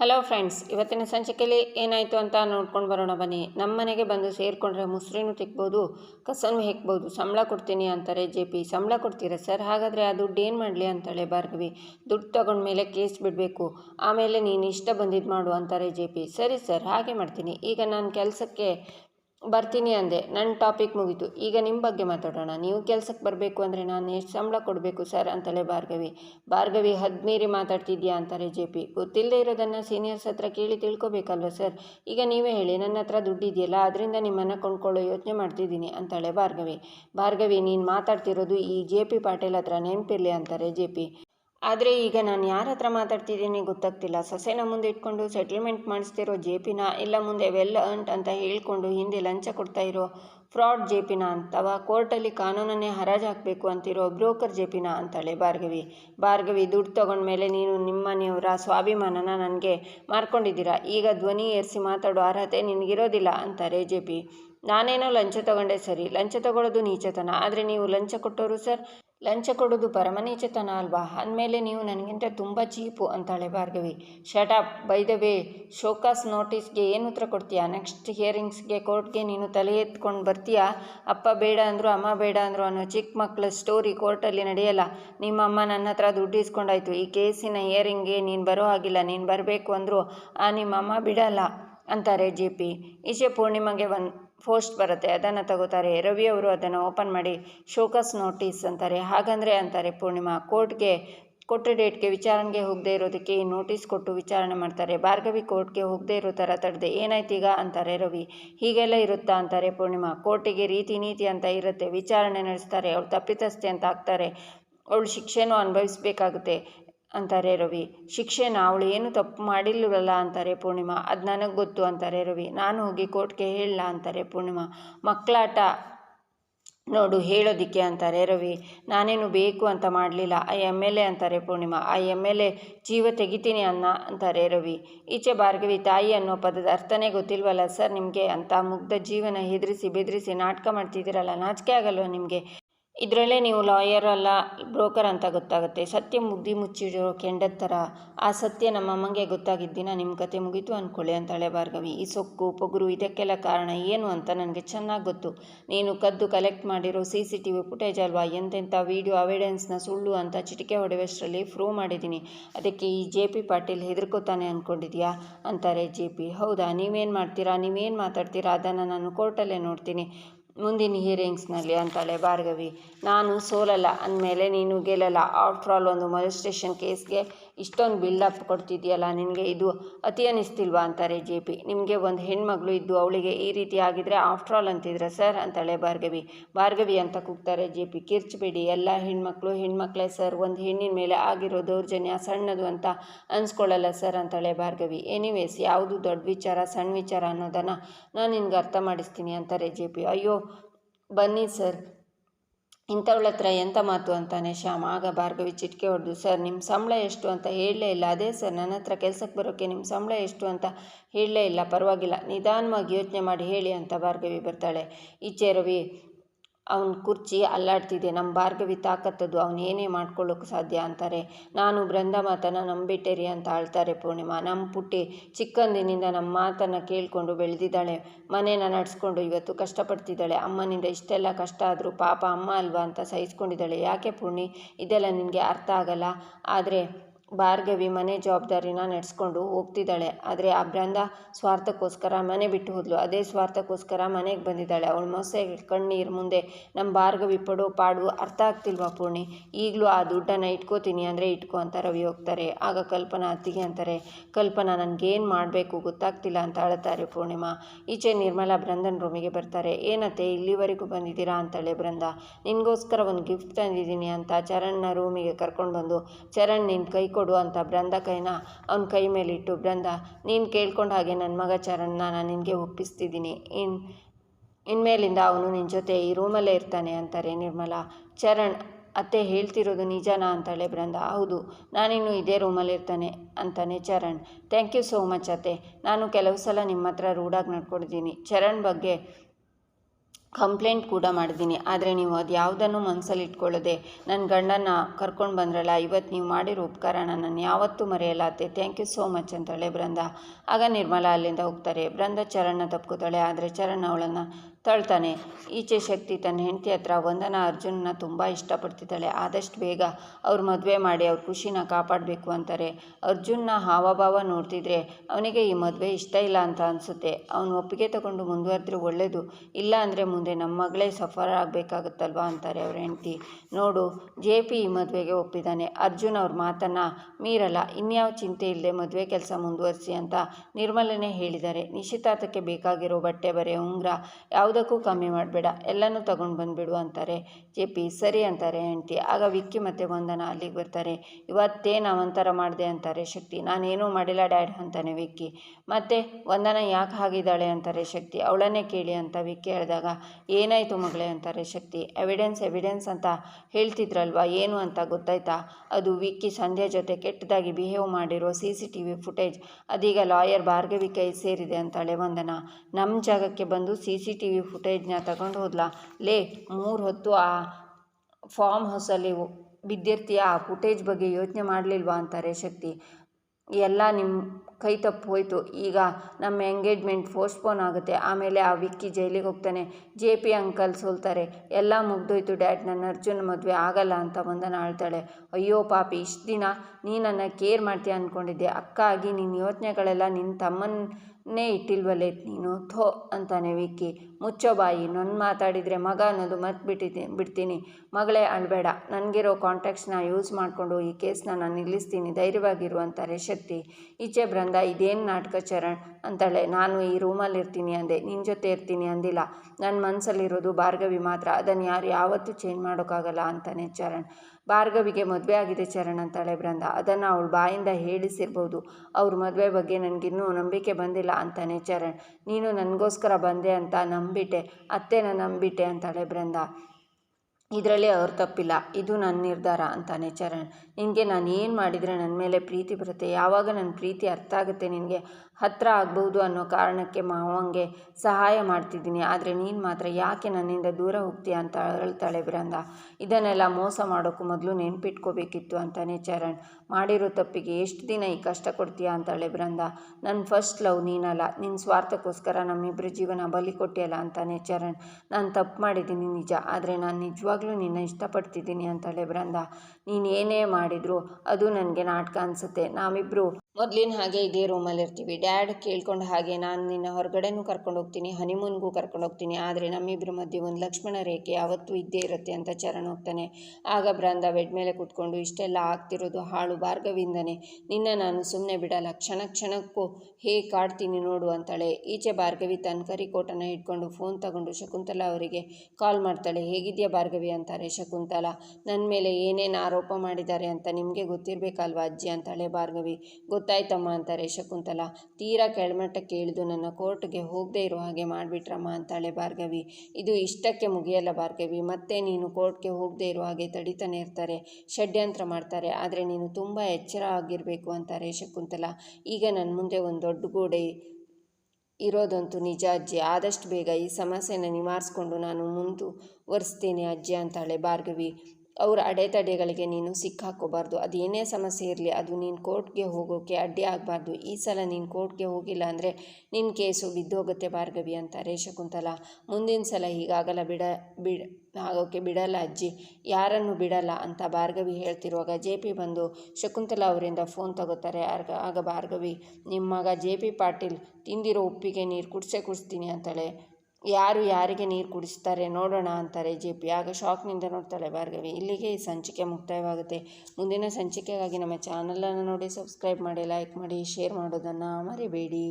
Hello friends ಇವತ್ತಿನ ಸಂಚಿಕೆಯಲ್ಲಿ ಏನಾಯಿತು ಅಂತ ನೋಡ್ಕೊಂಡು ಬರೋಣ ಬನ್ನಿ. ನಮ್ಮ ಮನೆಗೆ ಬಂದು ಸೇರಿಕೊಂಡ್ರೆ ಮುಸ್ರಿನೂ ತಿಕ್ಬೋದು, ಕಸನೂ ಹೆಕ್ಬೋದು. ಸಂಬಳ ಕೊಡ್ತೀನಿ ಅಂತಾರೆ ಜೆ ಪಿ. ಸಂಬಳ ಕೊಡ್ತೀರಾ ಸರ್? ಹಾಗಾದರೆ ಆ ದುಡ್ಡು ಏನು ಮಾಡಲಿ ಅಂತಾಳೆ ಭಾರ್ಗವಿ. ದುಡ್ಡು ತಗೊಂಡ್ಮೇಲೆ ಕೇಸ್ ಬಿಡಬೇಕು. ಆಮೇಲೆ ನೀನು ಇಷ್ಟ ಬಂದಿದ್ದು ಮಾಡು ಅಂತಾರೆ ಜೆ ಪಿ. ಸರಿ ಸರ್, ಹಾಗೆ ಮಾಡ್ತೀನಿ. ಈಗ ನಾನು ಕೆಲಸಕ್ಕೆ ಬರ್ತೀನಿ ಅಂದೆ. ನನ್ನ ಟಾಪಿಕ್ ಮುಗೀತು. ಈಗ ನಿಮ್ಮ ಬಗ್ಗೆ ಮಾತಾಡೋಣ. ನೀವು ಕೆಲಸಕ್ಕೆ ಬರಬೇಕು ಅಂದರೆ ನಾನು ಎಷ್ಟು ಸಂಬಳ ಕೊಡಬೇಕು ಸರ್? ಅಂತಲೇ ಭಾರ್ಗವಿ. ಭಾರ್ಗವಿ, ಹದ್ಮೀರಿ ಮಾತಾಡ್ತಿದ್ಯಾ ಅಂತಾರೆ ಜೆ ಪಿ. ಗೊತ್ತಿಲ್ಲದೆ ಇರೋದನ್ನು ಸೀನಿಯರ್ಸ್ ಹತ್ರ ಕೇಳಿ ತಿಳ್ಕೊಬೇಕಲ್ವ ಸರ್? ಈಗ ನೀವೇ ಹೇಳಿ. ನನ್ನ ಹತ್ರ ದುಡ್ಡಿದೆಯಲ್ಲ, ಅದರಿಂದ ನಿಮ್ಮನ್ನು ಕೊಂಡ್ಕೊಳ್ಳೋ ಯೋಚನೆ ಮಾಡ್ತಿದ್ದೀನಿ ಅಂತಾಳೆ ಭಾರ್ಗವಿ. ಭಾರ್ಗವಿ, ನೀನು ಮಾತಾಡ್ತಿರೋದು ಈ ಜೆ ಪಿ ಪಾಟೀಲ್ ಹತ್ರ ನೆನಪಿರಲಿ ಅಂತಾರೆ ಜೆ ಪಿ. ಆದರೆ ಈಗ ನಾನು ಯಾರ ಹತ್ರ ಮಾತಾಡ್ತಿದ್ದೀನಿ ಗೊತ್ತಾಗ್ತಿಲ್ಲ. ಸೊಸೆನ ಮುಂದೆ ಇಟ್ಕೊಂಡು ಸೆಟಲ್ಮೆಂಟ್ ಮಾಡಿಸ್ತಿರೋ ಜೆ ಪಿನ ಇಲ್ಲ ಮುಂದೆ ವೆಲ್ ಅರ್ಂಟ್ ಅಂತ ಹೇಳ್ಕೊಂಡು ಹಿಂದೆ ಲಂಚ ಕೊಡ್ತಾ ಇರೋ ಫ್ರಾಡ್ ಜೆ ಪಿನ ಅಂತವ ಕೋರ್ಟಲ್ಲಿ ಕಾನೂನನ್ನೇ ಹರಾಜು ಹಾಕಬೇಕು ಅಂತಿರೋ ಬ್ರೋಕರ್ ಜೆ ಪಿನ ಅಂತಾಳೆ ಭಾರ್ಗವಿ. ಭಾರ್ಗವಿ, ದುಡ್ಡು ತಗೊಂಡ್ಮೇಲೆ ನೀನು ನಿಮ್ಮನೆಯವರ ಸ್ವಾಭಿಮಾನನ ನನಗೆ ಮಾರ್ಕೊಂಡಿದ್ದೀರಾ? ಈಗ ಧ್ವನಿ ಏರಿಸಿ ಮಾತಾಡೋ ಅರ್ಹತೆ ನಿನಗಿರೋದಿಲ್ಲ ಅಂತಾರೆ ಜೆ ಪಿ ನಾನೇನೋ ಲಂಚ ತಗೊಂಡೆ ಸರಿ, ಲಂಚ ತಗೊಳ್ಳೋದು ನೀಚತನ. ಆದರೆ ನೀವು ಲಂಚ ಕೊಟ್ಟವರು ಸರ್? ಲಂಚ ಕೊಡೋದು ಪರಮನೀಚತನ ಅಲ್ವಾ? ಅಂದಮೇಲೆ ನೀವು ನನಗಿಂತ ತುಂಬ ಚೀಪು ಅಂತಾಳೆ Bhargavi. Shut up by the way show cause ನೋಟಿಸ್ಗೆ ಏನು ಉತ್ತರ ಕೊಡ್ತೀಯಾ? ನೆಕ್ಸ್ಟ್ ಹಿಯರಿಂಗ್ಸ್ಗೆ ಕೋರ್ಟ್ಗೆ ನೀನು ತಲೆ ಎತ್ಕೊಂಡು ಬರ್ತೀಯಾ? ಅಪ್ಪ ಬೇಡ ಅಂದರು, ಅಮ್ಮ ಬೇಡ ಅಂದರು ಅನ್ನೋ ಚಿಕ್ಕ ಮಕ್ಕಳ ಸ್ಟೋರಿ ಕೋರ್ಟಲ್ಲಿ ನಡೆಯಲ್ಲ. ನಿಮ್ಮಮ್ಮ ನನ್ನ ಹತ್ರ ದುಡ್ಡು ಇಸ್ಕೊಂಡಾಯ್ತು. ಈ ಕೇಸಿನ ಹಿಯರಿಂಗ್ಗೆ ನೀನು ಬರೋ ಹಾಗಿಲ್ಲ. ನೀನು ಬರಬೇಕು ಅಂದರು, ಆ ನಿಮ್ಮಮ್ಮ ಬಿಡಲ್ಲ, ಅಂತಾರೆ ಜೆ ಪಿ. ಈಚೆ ಪೂರ್ಣಿಮಾಗೆ ಒಂದು ಪೋಸ್ಟ್ ಬರುತ್ತೆ, ಅದನ್ನು ತಗೋತಾರೆ. ರವಿ ಅವರು ಅದನ್ನು ಓಪನ್ ಮಾಡಿ ಶೋಕಸ್ ನೋಟಿಸ್ ಅಂತಾರೆ. ಹಾಗಂದರೆ ಅಂತಾರೆ, ಪೂರ್ಣಿಮಾ, ಕೋರ್ಟ್ಗೆ, ಕೊಟ್ಟ ಡೇಟ್ಗೆ ವಿಚಾರಣೆಗೆ ಹೋಗದೆ ಇರೋದಕ್ಕೆ ಈ ನೋಟಿಸ್ ಕೊಟ್ಟು ವಿಚಾರಣೆ ಮಾಡ್ತಾರೆ. ಭಾರ್ಗವಿ ಕೋರ್ಟ್ಗೆ ಹೋಗದೆ ಇರೋ ಥರ ತಡೆದೆ ಏನಾಯ್ತೀಗ ಅಂತಾರೆ ರವಿ. ಹೀಗೆಲ್ಲ ಇರುತ್ತಾ? ಅಂತಾರೆ ಪೂರ್ಣಿಮಾ. ಕೋರ್ಟಿಗೆ ರೀತಿ ನೀತಿ ಅಂತ ಇರುತ್ತೆ. ವಿಚಾರಣೆ ನಡೆಸ್ತಾರೆ, ಅವಳು ತಪ್ಪಿತಸ್ಥೆ ಅಂತ ಆಗ್ತಾರೆ. ಅವಳು ಶಿಕ್ಷೆನೂ ಅನುಭವಿಸ್ಬೇಕಾಗುತ್ತೆ. ಅಂತಾರೆ ರವಿ. ಶಿಕ್ಷೆನ ಅವಳು ಏನು ತಪ್ಪು ಮಾಡಿಲ್ಲವಲ್ಲ ಅಂತಾರೆ ಪೂರ್ಣಿಮಾ. ಅದು ನನಗೆ ಗೊತ್ತು ಅಂತಾರೆ ರವಿ. ನಾನು ಹೋಗಿ ಕೋರ್ಟ್ಗೆ ಹೇಳಲ್ಲ ಅಂತಾರೆ ಪೂರ್ಣಿಮಾ. ಮಕ್ಕಳಾಟ ನೋಡು ಹೇಳೋದಿಕ್ಕೆ ಅಂತಾರೆ ರವಿ. ನಾನೇನು ಬೇಕು ಅಂತ ಮಾಡಲಿಲ್ಲ. ಆ ಎಂ ಎಲ್ ಎ ಅಂತಾರೆ ಪೂರ್ಣಿಮಾ. ಆ ಎಂ ಎಲ್ ಎ ಜೀವ ತೆಗಿತೀನಿ ಅನ್ನ ಅಂತಾರೆ ರವಿ. ಈಚೆ ಭಾರ್ಗವಿ, ತಾಯಿ ಅನ್ನೋ ಪದದ ಅರ್ಥನೇ ಗೊತ್ತಿಲ್ವಲ್ಲ ಸರ್ ನಿಮಗೆ? ಅಂತ ಮುಗ್ಧ ಜೀವನ ಹೆದರಿಸಿ, ಬೆದರಿಸಿ ನಾಟಕ ಮಾಡ್ತಿದ್ದೀರಲ್ಲ. ನಾಚಿಕೆ ಆಗಲ್ವ ನಿಮಗೆ? ಇದರಲ್ಲೇ ನೀವು ಲಾಯರ್ ಅಲ್ಲ, ಬ್ರೋಕರ್ ಅಂತ ಗೊತ್ತಾಗುತ್ತೆ. ಸತ್ಯ ಮುಗ್ದಿ ಮುಚ್ಚಿರೋ ಕೆಂಡದ ಥರ. ಆ ಸತ್ಯ ನಮ್ಮ ಅಮ್ಮಂಗೆ ಗೊತ್ತಾಗಿದ್ದಿನ ನಿಮ್ಮ ಕತೆ ಮುಗೀತು ಅಂದ್ಕೊಳ್ಳಿ ಅಂತಾಳೆ ಭಾರ್ಗವಿ. ಈ ಸೊಕ್ಕು, ಪೊಗುರು ಇದಕ್ಕೆಲ್ಲ ಕಾರಣ ಏನು ಅಂತ ನನಗೆ ಚೆನ್ನಾಗಿ ಗೊತ್ತು. ನೀನು ಕದ್ದು ಕಲೆಕ್ಟ್ ಮಾಡಿರೋ C C T V footage ಅಲ್ವಾ? ಎಂತೆಂಥ ವಿಡಿಯೋ ಅವಿಡೆನ್ಸ್ನ ಸುಳ್ಳು ಅಂತ ಚಿಟಿಕೆ ಹೊಡೆಯುವಷ್ಟರಲ್ಲಿ ಪ್ರೂವ್ ಮಾಡಿದ್ದೀನಿ. ಅದಕ್ಕೆ ಈ ಜೆ ಪಿ ಪಾಟೀಲ್ ಹೆದರ್ಕೋತಾನೆ ಅಂದ್ಕೊಂಡಿದ್ಯಾ ಅಂತಾರೆ ಜೆ ಪಿ ಹೌದಾ? ನೀವೇನು ಮಾಡ್ತೀರಾ? ನೀವೇನು ಮಾತಾಡ್ತೀರಾ? ಅದನ್ನು ನಾನು ಕೋರ್ಟಲ್ಲೇ ನೋಡ್ತೀನಿ. ಮುಂದಿನ ಹಿಯರಿಂಗ್ಸ್ನಲ್ಲಿ ಅಂತಾಳೆ ಭಾರ್ಗವಿ. ನಾನು ಸೋಲಲ್ಲ ಅಂದಮೇಲೆ ನೀನು ಗೆಲ್ಲಲ್ಲ. ಆಫ್ಟರ್ ಆಲ್ ಒಂದು ಮೊಲಿಸ್ಟೇಷನ್ ಕೇಸ್ಗೆ ಇಷ್ಟೊಂದು ಬಿಲ್ಡಪ್ ಕೊಡ್ತಿದ್ಯಲ್ಲ, ನಿನಗೆ ಇದು ಅತಿ ಅನ್ನಿಸ್ತಿಲ್ವಾ ಅಂತಾರೆ ಜೆ ಪಿ. ನಿಮಗೆ ಒಂದು ಹೆಣ್ಮಗಳು ಇದ್ದು ಅವಳಿಗೆ ಈ ರೀತಿ ಆಗಿದ್ರೆ ಆಫ್ಟರ್ ಆಲ್ ಅಂತಿದ್ರೆ ಸರ್ ಅಂತಾಳೆ ಭಾರ್ಗವಿ. ಭಾರ್ಗವಿ ಅಂತ ಕೂಗ್ತಾರೆ ಜೆ ಪಿ. ಕಿರ್ಚಬೇಡಿ, ಎಲ್ಲ ಹೆಣ್ಮಕ್ಳು ಹೆಣ್ಮಕ್ಳೇ ಸರ್ ಒಂದು ಹೆಣ್ಣಿನ ಮೇಲೆ ಆಗಿರೋ ದೌರ್ಜನ್ಯ ಸಣ್ಣದು ಅಂತ ಅನ್ಸ್ಕೊಳ್ಳಲ್ಲ ಸರ್ ಅಂತಾಳೆ ಭಾರ್ಗವಿ. ಎನಿವೇಸ್ ಯಾವುದು ದೊಡ್ಡ ವಿಚಾರ ಸಣ್ಣ ವಿಚಾರ ಅನ್ನೋದನ್ನು ನಾನು ನಿನ್ಗೆ ಅರ್ಥ ಮಾಡಿಸ್ತೀನಿ ಅಂತಾರೆ ಜೆ ಪಿ. ಅಯ್ಯೋ, ಬನ್ನಿ ಸರ್ ಇಂಥವಳ ಹತ್ರ ಎಂಥ ಮಾತು ಅಂತಾನೆ ಶ್ಯಾಮ್. ಆಗ ಭಾರ್ಗವಿ ಚಿಟಿಕೆ ಹೊಡೆದು, ಸರ್ ನಿಮ್ಮ ಸಂಬಳ ಎಷ್ಟು ಅಂತ ಹೇಳಲೇ ಇಲ್ಲ. ಅದೇ ಸರ್, ನನ್ನ ಹತ್ರ ಕೆಲಸಕ್ಕೆ ಬರೋಕ್ಕೆ ನಿಮ್ಮ ಸಂಬಳ ಎಷ್ಟು ಅಂತ ಹೇಳಲೇ ಇಲ್ಲ. ಪರವಾಗಿಲ್ಲ. ನಿಧಾನವಾಗಿ ಯೋಚನೆ ಮಾಡಿ ಹೇಳಿ ಅಂತ ಭಾರ್ಗವಿ ಬರ್ತಾಳೆ. ಈಚೆ ರವಿ ಅವನ ಕುರ್ಚಿ ಅಲ್ಲಾಡ್ತಿದೆ ನಮ್ಮ ಭಾರ್ಗವಿ ತಾಕತ್ತದು ಅವನು ಏನೇ ಮಾಡ್ಕೊಳ್ಳೋಕೆ ಸಾಧ್ಯ ಅಂತಾರೆ. ನಾನು ಬೃಂದ ಮಾತನ್ನು ನಂಬಿಟ್ಟೇರಿ ಅಂತ ಆಳ್ತಾರೆ ಪೂರ್ಣಿಮಾ. ನಮ್ಮ ಪುಟ್ಟಿ ಚಿಕ್ಕಂದಿನಿಂದ ನಮ್ಮ ಮಾತನ್ನು ಕೇಳಿಕೊಂಡು ಬೆಳೆದಿದ್ದಾಳೆ. ಮನೇನ ನಡೆಸ್ಕೊಂಡು ಇವತ್ತು ಕಷ್ಟಪಡ್ತಿದ್ದಾಳೆ. ಅಮ್ಮನಿಂದ ಇಷ್ಟೆಲ್ಲ ಕಷ್ಟ ಆದರೂ ಪಾಪ ಅಮ್ಮ ಅಲ್ವಾ ಅಂತ ಸಹಿಸ್ಕೊಂಡಿದ್ದಾಳೆ. ಯಾಕೆ ಪೂರ್ಣಿ? ಇದೆಲ್ಲ ನಿನಗೆ ಅರ್ಥ ಆಗಲ್ಲ? ಆದರೆ ಭಾರ್ಗವಿ ಮನೆ ಜವಾಬ್ದಾರಿನ ನಡೆಸ್ಕೊಂಡು ಹೋಗ್ತಿದ್ದಾಳೆ. ಆದರೆ ಆ ಬೃಂದ ಸ್ವಾರ್ಥಕ್ಕೋಸ್ಕರ ಮನೆ ಬಿಟ್ಟು ಹೋದ್ಲು. ಅದೇ ಸ್ವಾರ್ಥಕ್ಕೋಸ್ಕರ ಮನೆಗೆ ಬಂದಿದ್ದಾಳೆ. ಅವಳ ಮೊಸೆ ಕಣ್ಣೀರು ಮುಂದೆ ನಮ್ಮ ಭಾರ್ಗವಿ ಪಡೋ ಪಾಡು ಅರ್ಥ ಆಗ್ತಿಲ್ವಾ ಪೂರ್ಣಿ? ಈಗಲೂ ಆ ದುಡ್ಡನ್ನು ಇಟ್ಕೋತೀನಿ ಅಂದರೆ ಇಟ್ಕೋ ಅಂತ ರವಿ ಹೋಗ್ತಾರೆ. ಆಗ ಕಲ್ಪನಾ ಅತ್ತಿಗೆ ಅಂತಾರೆ, ಕಲ್ಪನಾ, ನನಗೇನು ಮಾಡಬೇಕು ಗೊತ್ತಾಗ್ತಿಲ್ಲ ಅಂತ ಅಳ್ತಾರೆ ಪೂರ್ಣಿಮಾ. ಈಚೆ ನಿರ್ಮಲಾ ಬೃಂದನ್ ರೂಮಿಗೆ ಬರ್ತಾರೆ. ಏನತ್ತೆ, ಇಲ್ಲಿವರೆಗೂ ಬಂದಿದ್ದೀರಾ? ಅಂತಾಳೆ ಬೃಂದ ನಿನಗೋಸ್ಕರ ಒಂದು ಗಿಫ್ಟ್ ತಂದಿದ್ದೀನಿ ಅಂತ ಚರಣ್ನ ರೂಮಿಗೆ ಕರ್ಕೊಂಡು ಬಂದು, ಚರಣ್ ನಿನ್ನ ಕೈ ಕೊಡು ಅಂತ ಬೃಂದ ಕೈನ ಅವನ ಕೈ ಮೇಲಿಟ್ಟು, ಬೃಂದ, ನೀನು ಕೇಳ್ಕೊಂಡ ಹಾಗೆ ನನ್ನ ಮಗ ಚರಣ್ ನಾನು ನಿನಗೆ ಒಪ್ಪಿಸ್ತಿದ್ದೀನಿ. ಇನ್, ಇನ್ಮೇಲಿಂದ ಅವನು ನಿನ್ನ ಜೊತೆ ಈ ರೂಮಲ್ಲೇ ಇರ್ತಾನೆ ಅಂತಾರೆ ನಿರ್ಮಲಾ. ಚರಣ್, ಅತ್ತೆ ಹೇಳ್ತಿರೋದು ನಿಜನಾ ಅಂತಾಳೆ ಬೃಂದ. ಹೌದು, ನಾನಿನ್ನು ಇದೇ ರೂಮಲ್ಲಿ ಇರ್ತಾನೆ, ಅಂತಾನೆ Charan. Thank you so much ಅತ್ತೆ. ನಾನು ಕೆಲವು ಸಲ ನಿಮ್ಮ ಹತ್ರ ರೂಢಾಗಿ ನಡ್ಕೊಂಡಿದ್ದೀನಿ. ಚರಣ್ ಬಗ್ಗೆ ಕಂಪ್ಲೇಂಟ್ ಕೂಡ ಮಾಡಿದ್ದೀನಿ. ಆದರೆ ನೀವು ಅದು ಯಾವುದನ್ನು ಮನಸ್ಸಲ್ಲಿ ಇಟ್ಕೊಳ್ಳದೆ ನನ್ನ ಗಂಡನ ಕರ್ಕೊಂಡು ಬಂದ್ರಲ್ಲ ಇವತ್ತು ನೀವು ಮಾಡಿರೋ ಉಪಕಾರನ ನಾನು ಯಾವತ್ತೂ ಮರೆಯಲಾತೆ ಥ್ಯಾಂಕ್ ಯು ಸೋ ಮಚ್ ಅಂತಾಳೆ ಬೃಂದ ಆಗ ನಿರ್ಮಲಾ ಅಲ್ಲಿಂದ ಹೋಗ್ತಾರೆ. ಬೃಂದ ಚರಣ್ನ ತಪ್ಕೋತಾಳೆ. ಆದರೆ ಚರಣ ಅವಳನ್ನು ತಳ್ತಾನೆ. ಈಚೆ ಶಕ್ತಿ ತನ್ನ ಹೆಂಡತಿ ಹತ್ರ ವಂದನ ಅರ್ಜುನನ್ನ ತುಂಬ ಇಷ್ಟಪಡ್ತಿದ್ದಾಳೆ. ಆದಷ್ಟು ಬೇಗ ಅವ್ರ ಮದುವೆ ಮಾಡಿ ಅವ್ರ ಖುಷಿನ ಕಾಪಾಡಬೇಕು ಅಂತಾರೆ. ಅರ್ಜುನನ ಹಾವಭಾವ ನೋಡ್ತಿದ್ರೆ ಅವನಿಗೆ ಈ ಮದುವೆ ಇಷ್ಟ ಇಲ್ಲ ಅಂತ ಅನಿಸುತ್ತೆ. ಅವನು ಒಪ್ಪಿಗೆ ತಗೊಂಡು ಮುಂದುವರೆದ್ರೆ ಒಳ್ಳೆಯದು ಇಲ್ಲ ಅಂದರೆ ಮುಂದೆ ನಮ್ಮ ಮಗಳೇ ಸಫರ್ ಆಗಬೇಕಾಗುತ್ತಲ್ವಾ ಅಂತಾರೆ ಅವ್ರ ಹೆಂಡತಿ. ನೋಡು, ಜೆ ಪಿ ಈ ಮದುವೆಗೆ ಒಪ್ಪಿದ್ದಾನೆ ಅರ್ಜುನ್ ಅವ್ರ ಮಾತನ್ನು ಮೀರಲ್ಲ. ಇನ್ಯಾವ ಚಿಂತೆ ಇಲ್ಲದೆ ಮದುವೆ ಕೆಲಸ ಮುಂದುವರಿಸಿ ಅಂತ ನಿರ್ಮಲನೇ ಹೇಳಿದ್ದಾರೆ. ನಿಶ್ಚಿತಾರ್ಥಕ್ಕೆ ಬೇಕಾಗಿರೋ ಬಟ್ಟೆ ಬರೆ ಉಂಗುರ. ಯಾವುದಕ್ಕೂ ಕಮ್ಮಿ ಮಾಡಬೇಡ, ಎಲ್ಲನೂ ತಗೊಂಡು ಬಂದುಬಿಡು ಅಂತಾರೆ. ಜೆ ಪಿ, ಸರಿ ಅಂತಾರೆ ಹೆಂಡತಿ ಆಗ ವಿಕ್ಕಿ ಮತ್ತು ವಂದನ ಅಲ್ಲಿಗೆ ಬರ್ತಾರೆ. ಇವತ್ತೇನು ಒಂಥರ ಮಾಡಿದೆ ಅಂತಾರೆ ಶಕ್ತಿ. ನಾನೇನೂ ಮಾಡಿಲ್ಲ ಡ್ಯಾಡ್ ಅಂತಾನೆ ವಿಕ್ಕಿ. ಮತ್ತು ವಂದನ ಯಾಕೆ ಆಗಿದ್ದಾಳೆ ಅಂತಾರೆ ಶಕ್ತಿ. ಅವಳನ್ನೇ ಕೇಳಿ ಅಂತ ವಿಕ್ಕಿ ಹೇಳಿದಾಗ, ಏನಾಯಿತು ಮಗಳೇ ಅಂತಾರೆ ಶಕ್ತಿ. ಎವಿಡೆನ್ಸ್ ಎವಿಡೆನ್ಸ್ ಅಂತ ಹೇಳ್ತಿದ್ರಲ್ವಾ, ಏನು ಅಂತ ಗೊತ್ತಾಯ್ತಾ? ಅದು ವಿಕ್ಕಿ ಸಂಧ್ಯಾ ಜೊತೆ ಕೆಟ್ಟದಾಗಿ ಬಿಹೇವ್ ಮಾಡಿರೋ C C T V footage. ಅದೀಗ ಲಾಯರ್ ಭಾರ್ಗವಿ ಕೈ ಸೇರಿದೆ ಅಂತಾಳೆ ವಂದನ. ನಮ್ಮ ಜಾಗಕ್ಕೆ ಬಂದು ಸಿ ಸಿ ಟಿ ವಿ ಫುಟೇಜ್ನ ತಗೊಂಡು ಹೋದ್ಲಾ? ಲೇ, ಮೂರು ಹೊತ್ತು ಆ ಫಾರ್ಮ್ ಹೌಸಲ್ಲಿ ಬಿದ್ದಿರ್ತೀಯ? ಆ ಫುಟೇಜ್ ಬಗ್ಗೆ ಯೋಚನೆ ಮಾಡಲಿಲ್ವಾ ಅಂತಾರೆ ಶಕ್ತಿ ಎಲ್ಲ ನಿಮ್ಮ ಕೈ ತಪ್ಪು ಹೋಯಿತು. ಈಗ ನಮ್ಮ ಎಂಗೇಜ್ಮೆಂಟ್ ಪೋಸ್ಟ್ಪೋನ್ ಆಗುತ್ತೆ. ಆಮೇಲೆ ಆ ವಿಕ್ಕಿ ಜೈಲಿಗೆ ಹೋಗ್ತಾನೆ. ಜೆ ಪಿ ಅಂಕಲ್ ಸೋಲ್ತಾರೆ. ಎಲ್ಲ ಮುಗ್ದೋಯ್ತು. ಡ್ಯಾಡ್, ನನ್ನ ಅರ್ಜುನ್ ಮದುವೆ ಆಗಲ್ಲ ಅಂತ ಬಂದನ ಆಳ್ತಾಳೆ. ಅಯ್ಯೋ ಪಾಪಿ, ಇಷ್ಟು ದಿನ ನೀ ನನ್ನ ಕೇರ್ ಮಾಡ್ತೀಯ ಅಂದ್ಕೊಂಡಿದ್ದೆ ಅಕ್ಕ ಆಗಿ ನಿನ್ನ ಯೋಚನೆಗಳೆಲ್ಲ ನಿನ್ನ ತಮ್ಮನ್ನೇ ಇಟ್ಟಿಲ್ವಲ್ಲೇ ನೀನು? ಥೋ ಅಂತಾನೆ ವಿಕ್ಕಿ. ಮುಚ್ಚೋ ಬಾಯಿ. ನನ್ನ ಮಾತಾಡಿದರೆ ಮಗ ಅನ್ನೋದು ಮತ್ತೆ ಬಿಟ್ಟಿದ್ದೆ ಬಿಡ್ತೀನಿ. ಮಗಳೇ ಅಳಬೇಡ ನನಗಿರೋ ಕಾಂಟ್ಯಾಕ್ಟ್ಸ್ನ ಯೂಸ್ ಮಾಡಿಕೊಂಡು ಈ ಕೇಸ್ನ ನಾನು ನಿಲ್ಲಿಸ್ತೀನಿ. ಧೈರ್ಯವಾಗಿರು ಅಂತಾರೆ ಶಕ್ತಿ. ಈಚೆ ಬೃಂದ, ಇದೇನು ನಾಟಕ ಚರಣ್? ಅಂತಾಳೆ. ನಾನು ಈ ರೂಮಲ್ಲಿ ಇರ್ತೀನಿ ಅಂದೆ. ನಿನ್ನ ಜೊತೆ ಇರ್ತೀನಿ ಅಂದಿಲ್ಲ. ನನ್ನ ಮನಸ್ಸಲ್ಲಿರೋದು ಭಾರ್ಗವಿ ಮಾತ್ರ. ಅದನ್ನು ಯಾರು ಯಾವತ್ತೂ ಚೇಂಜ್ ಮಾಡೋಕ್ಕಾಗಲ್ಲ, ಅಂತಾನೆ ಚರಣ್. ಭಾರ್ಗವಿಗೆ ಮದುವೆ ಆಗಿದೆ ಚರಣ್ ಅಂತಾಳೆ ಬೃಂದ ಅದನ್ನು ಅವಳು ಬಾಯಿಂದ ಹೇಳಿಸಿರ್ಬೋದು. ಅವ್ರ ಮದುವೆ ಬಗ್ಗೆ ನನಗಿನ್ನೂ ನಂಬಿಕೆ ಬಂದಿಲ್ಲ ಅಂತಾನೆ ಚರಣ್. ನೀನು ನನಗೋಸ್ಕರ ಬಂದೆ ಅಂತ ನಂಬಿಟ್ಟೆ. ಅತ್ತೆನ ನಂಬಿಟ್ಟೆ ಅಂತಾಳೆ ಬೃಂದ ಇದರಲ್ಲಿ ಅವ್ರು ತಪ್ಪಿಲ್ಲ. ಇದು ನನ್ನ ನಿರ್ಧಾರ ಅಂತಾನೆ ಚರಣ್. ನಿನಗೆ ನಾನು ಏನು ಮಾಡಿದರೆ ನನ್ನ ಮೇಲೆ ಪ್ರೀತಿ ಬರುತ್ತೆ? ಯಾವಾಗ ನನ್ನ ಪ್ರೀತಿ ಅರ್ಥ ಆಗುತ್ತೆ ನಿನಗೆ? ಹತ್ತಿರ ಆಗ್ಬೋದು ಅನ್ನೋ ಕಾರಣಕ್ಕೆ ಮಾವಂಗೆ ಸಹಾಯ ಮಾಡ್ತಿದ್ದೀನಿ. ಆದರೆ ನೀನು ಮಾತ್ರ ಯಾಕೆ ನನ್ನಿಂದ ದೂರ ಹೋಗ್ತೀಯ ಅಂತ ಅರಳ್ತಾಳೆ ಬಿರಂದ ಇದನ್ನೆಲ್ಲ ಮೋಸ ಮಾಡೋಕ್ಕೂ ಮೊದಲು ನೆನ್ಪಿಟ್ಕೋಬೇಕಿತ್ತು ಅಂತಾನೆ ಚರಣ್. ಮಾಡಿರೋ ತಪ್ಪಿಗೆ ಎಷ್ಟು ದಿನ ಈ ಕಷ್ಟ ಕೊಡ್ತೀಯ ಅಂತಾಳೆ ಬಿರಂದ ನನ್ನ ಫಸ್ಟ್ ಲವ್ ನೀನಲ್ಲ ನಿನ್ನ ಸ್ವಾರ್ಥಕ್ಕೋಸ್ಕರ ನಮ್ಮಿಬ್ಬರು ಜೀವನ ಬಲಿ ಕೊಟ್ಟಿಯಲ್ಲ ಅಂತಾನೆ ಚರಣ್. ನಾನು ತಪ್ಪು ಮಾಡಿದ್ದೀನಿ ನಿಜ, ಆದರೆ ನಾನು ನಿಜವಾಗ್ಲೂ ನಿನ್ನ ಇಷ್ಟಪಡ್ತಿದ್ದೀನಿ ಅಂತಾಳೆ ಬಿರಂದ ನೀನು ಏನೇ ಮಾಡಿದ್ರು. ಅದು ನನಗೆ ನಾಟಕ ಅನಿಸುತ್ತೆ. ನಾವಿಬ್ಬರು ಮೊದಲಿನ ಹಾಗೆ ಇದೇ ರೂಮಲ್ಲಿ ಇರ್ತೀವಿ. ಡ್ಯಾಡ್ ಕೇಳ್ಕೊಂಡು ಹಾಗೆ ನಾನು ನಿನ್ನ ಹೊರಗಡೆನೂ ಕರ್ಕೊಂಡು ಹೋಗ್ತೀನಿ ಹನಿಮೂನ್ಗೂ ಕರ್ಕೊಂಡು ಹೋಗ್ತೀನಿ, ಆದರೆ ನಮ್ಮಿಬ್ಬರ ಮಧ್ಯೆ ಒಂದು ಲಕ್ಷ್ಮಣ ರೇಖೆ ಯಾವತ್ತೂ ಇದ್ದೇ ಇರುತ್ತೆ ಅಂತ ಚರಣ್ ಹೋಗ್ತಾನೆ. ಆಗ ಬ್ರಾಂದ ಬೆಡ್ ಮೇಲೆ ಕೂತ್ಕೊಂಡು ಇಷ್ಟೆಲ್ಲ ಆಗ್ತಿರೋದು ಹಾಳು ಭಾರ್ಗವಿಂದನೇ ನಿನ್ನ ನಾನು ಸುಮ್ಮನೆ ಬಿಡಲ್ಲ, ಕ್ಷಣ ಕ್ಷಣಕ್ಕೂ ಹೇ ಕಾಡ್ತೀನಿ ನೋಡು ಅಂತಾಳೆ. ಈಚೆ ಭಾರ್ಗವಿ ತನ್ನ ಕರಿಕೋಟನ ಇಟ್ಕೊಂಡು ಫೋನ್ ತಗೊಂಡು ಶಕುಂತಲಾ ಅವರಿಗೆ ಕಾಲ್ ಮಾಡ್ತಾಳೆ. ಹೇಗಿದೆಯಾ ಭಾರ್ಗವಿ ಅಂತಾರೆ ಶಕುಂತಲಾ. ನನ್ನ ಮೇಲೆ ಏನೇನು ಆರೋಪ ಮಾಡಿದ್ದಾರೆ ಅಂತ ನಿಮಗೆ ಗೊತ್ತಿರಬೇಕಲ್ವಾ ಅಜ್ಜಿ ಅಂತಾಳೆ ಭಾರ್ಗವಿ. ಗೊತ್ತಾಯ್ತಮ್ಮ ಅಂತಾರೆ ರೇಷಕುಂತಲ ತೀರಾ ಕೆಳಮಟ್ಟಕ್ಕೆ ಇಳಿದು ನನ್ನ ಕೋರ್ಟ್ಗೆ ಹೋಗದೇ ಇರೋ ಹಾಗೆ ಮಾಡಿಬಿಟ್ರಮ್ಮ ಅಂತಾಳೆ ಭಾರ್ಗವಿ. ಇದು ಇಷ್ಟಕ್ಕೆ ಮುಗಿಯಲ್ಲ ಭಾರ್ಗವಿ. ಮತ್ತೆ ನೀನು ಕೋರ್ಟ್ಗೆ ಹೋಗದೇ ಇರೋ ಹಾಗೆ ತಡಿತಾನೆ ಇರ್ತಾರೆ. ಷಡ್ಯಂತ್ರ ಮಾಡ್ತಾರೆ. ಆದರೆ ನೀನು ತುಂಬ ಎಚ್ಚರ ಆಗಿರಬೇಕು ಅಂತಾರೆ ರೇಷಕುಂತಲ ಈಗ ನನ್ನ ಮುಂದೆ ಒಂದು ದೊಡ್ಡ ಗೋಡೆ ಇರೋದಂತೂ ನಿಜ ಅಜ್ಜಿ. ಆದಷ್ಟು ಬೇಗ ಈ ಸಮಸ್ಯೆನ ನಿವಾರಿಸ್ಕೊಂಡು ನಾನು ಮುಂದುವರಿಸ್ತೇನೆ ಅಜ್ಜಿ ಅಂತಾಳೆ ಭಾರ್ಗವಿ. ಅವ್ರ ಅಡೆತಡೆಗಳಿಗೆ ನೀನು ಸಿಕ್ಕಾಕೋಬಾರ್ದು. ಅದೇನೇ ಸಮಸ್ಯೆ ಇರಲಿ, ಅದು ನೀನು ಕೋರ್ಟ್ಗೆ ಹೋಗೋಕ್ಕೆ ಅಡ್ಡಿ ಆಗಬಾರ್ದು. ಈ ಸಲ ನೀನು ಕೋರ್ಟ್ಗೆ ಹೋಗಿಲ್ಲ ಅಂದರೆ ನಿನ್ನ ಕೇಸು ಬಿದ್ದೋಗುತ್ತೆ ಭಾರ್ಗವಿ ಅಂತಾರೆ ಶಕುಂತಲ ಮುಂದಿನ ಸಲ ಹೀಗಾಗಲ್ಲ ಬಿಡ ಬಿಡ ಆಗೋಕ್ಕೆ ಬಿಡಲ್ಲ ಅಜ್ಜಿ. ಯಾರನ್ನು ಬಿಡಲ್ಲ ಅಂತ ಭಾರ್ಗವಿ ಹೇಳ್ತಿರುವಾಗ ಜೆ ಪಿ ಬಂದು ಶಕುಂತಲ ಅವರಿಂದ ಫೋನ್ ತಗೋತಾರೆ. ಆಗ ಆಗ ಭಾರ್ಗವಿ ನಿಮ್ಮ ಮಗ ಜೆ ಪಿ ಪಾಟೀಲ್ ತಿಂದಿರೋ ಉಪ್ಪಿಗೆ ನೀರು ಕುಡಿಸೇ ಕುಡಿಸ್ತೀನಿ ಅಂತಾಳೆ. ಯಾರು ಯಾರಿಗೆ ನೀರು ಕುಡಿಸ್ತಾರೆ ನೋಡೋಣ ಅಂತಾರೆ ಜೆ ಪಿ. ಆಗ ಶಾಕ್ನಿಂದ ನೋಡ್ತಾಳೆ, ಭಾರ್ಗವಿ, ಇಲ್ಲಿಗೆ ಈ ಸಂಚಿಕೆ ಮುಕ್ತಾಯವಾಗುತ್ತೆ. ಮುಂದಿನ ಸಂಚಿಕೆಗಾಗಿ ನಮ್ಮ ಚಾನಲನ್ನು ನೋಡಿ ಸಬ್ಸ್ಕ್ರೈಬ್ ಮಾಡಿ ಲೈಕ್ ಮಾಡಿ ಶೇರ್ ಮಾಡೋದನ್ನು ಮರಿಬೇಡಿ.